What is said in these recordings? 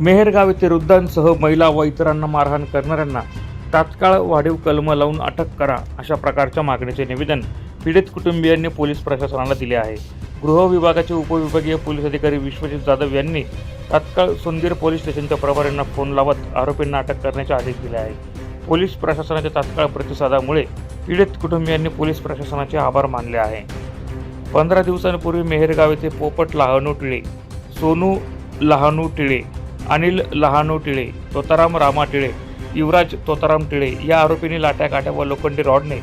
मेहेरगाव येथे वृद्धांसह महिला व इतरांना मारहाण करणाऱ्यांना तात्काळ वाढीव कलम लावून अटक करा अशा प्रकारच्या मागणीचे निवेदन पीडित कुटुंबियांनी पोलीस प्रशासनाला दिले आहे. गृह विभागाचे उपविभागीय पोलीस अधिकारी विश्वजित जाधव यांनी तात्काळ सुंदीर पोलीस स्टेशनच्या प्रभाऱ्यांना फोन लावत आरोपींना अटक करण्याचे आदेश दिले आहे. पोलीस प्रशासनाच्या तात्काळ प्रतिसादामुळे पीडित कुटुंबियांनी पोलीस प्रशासनाचे आभार मानले आहे. पंधरा दिवसांपूर्वी मेहेरगाव येथे पोपट लहानू टिळे सोनू लहानू टिळे अनिल लहानू टिळे तोताराम रामा टिळे युवराज तोताराम टिळे या आरोपींनी लाट्या काट्या व लोखंडी रॉडने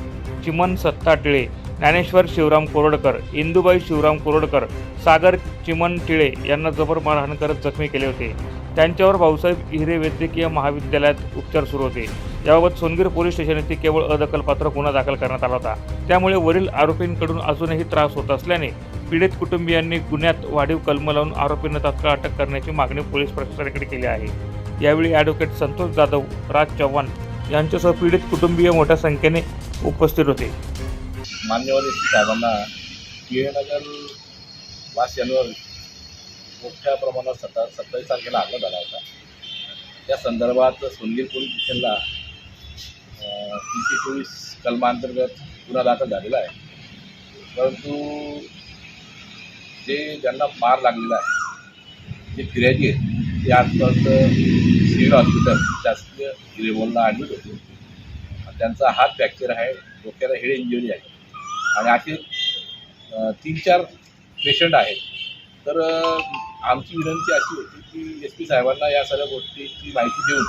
चिमन सत्ता टिळे ज्ञानेश्वर शिवराम कोरडकर इंदुबाई शिवराम कोरडकर सागर चिमन टिळे यांना जबर मारहाण करत जखमी केले होते. त्यांच्यावर भाऊसाहेब हिरे वैद्यकीय महाविद्यालयात उपचार सुरू होते. याबाबत सोनगीर पोलीस स्टेशन येथे केवळ अदखलपात्र गुन्हा दाखल करण्यात आला होता. त्यामुळे वरील आरोपींकडून अजूनही त्रास होत असल्याने पीडित कुटुंबियांनी गुन्ह्यात वाढीव कलम लावून आरोपींना तात्काळ अटक करण्याची मागणी पोलीस प्रशासनाकडे केली आहे. यावेळी ॲडव्होकेट संतोष जाधव राज चव्हाण यांच्यासह पीडित कुटुंबीय मोठ्या संख्येने उपस्थित होते. मान्यवर एस पी साहेबांना नगर वासियांवर मोठ्या प्रमाणात सत्ता सत्तावीस तारखेला हल्ला झाला होता. त्या संदर्भात सोनगीर पोलीस स्टेशनला तीनशे चोवीस कलमांतर्गत गुन्हा दाखल झालेला आहे. परंतु जे ज्यांना मार लागलेला आहे जे फिर्यादी आहेत ते आजपर्यंत सिव्हिल हॉस्पिटल शासकीय हिरेबोलला ॲडमिट होते. त्यांचा हात फ्रॅक्चर आहे डोक्याला हेड इंजुरी आहे. आणि असे तीन चार पेशंट आहेत. तर आमची विनंती अशी होती की एस पी साहेबांना या सगळ्या गोष्टीची माहिती देऊन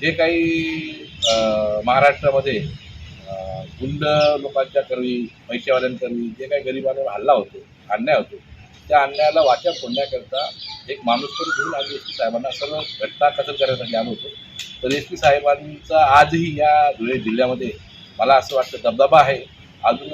जे काही महाराष्ट्रामध्ये गुंड लोकांच्या करवी पैशावाल्यांकरवी जे काही गरिबांवर हल्ला होतो अन्याय होतो त्या अन्यायाला वाचा फोडण्याकरता एक माणूस पण घेऊन आम्ही एस पी साहेबांना. सर्व घटना कथन करण्यासाठी आलो होतो. तर एस पी साहेबांचा आजही या धुळे जिल्ह्यामध्ये मला असं वाटतं दबदबा आहे. अजून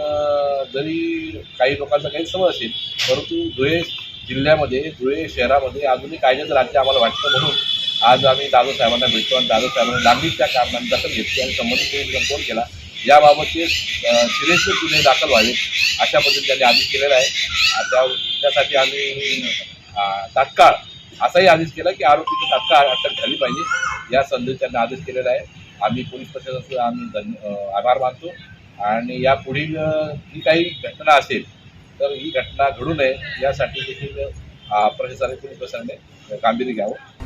जरी काही लोकांचा काही समज असेल परंतु धुळे जिल्ह्यामध्ये धुळे शहरामध्ये अजूनही कायद्याचं राज्य आम्हाला वाटतं म्हणून आज आम्ही दादो साहेबांना भेटतो आणि दादो साहेबांनी लांबीच्या कारणाने दखल घेतली आणि संबंधित फोन केला याबाबतचे सिरियसली गुन्हे दाखल व्हावेत अशा पद्धतीने त्यांनी आदेश केलेला आहे. त्या त्यासाठी आम्ही तात्काळ असाही आदेश केला की आरोपीची तात्काळ अटक झाली पाहिजे. या संदर्भात त्यांनी आदेश केलेला आहे. आम्ही पोलीस प्रशासनाचा आम्ही धन्य आभार मानतो. आणि या पुढील जी काही घटना असेल तर ही घटना घडू नये. यासाठी देखील अं, प्रशासनाने पोलीस प्रशासनाने कामगिरी घ्यावं.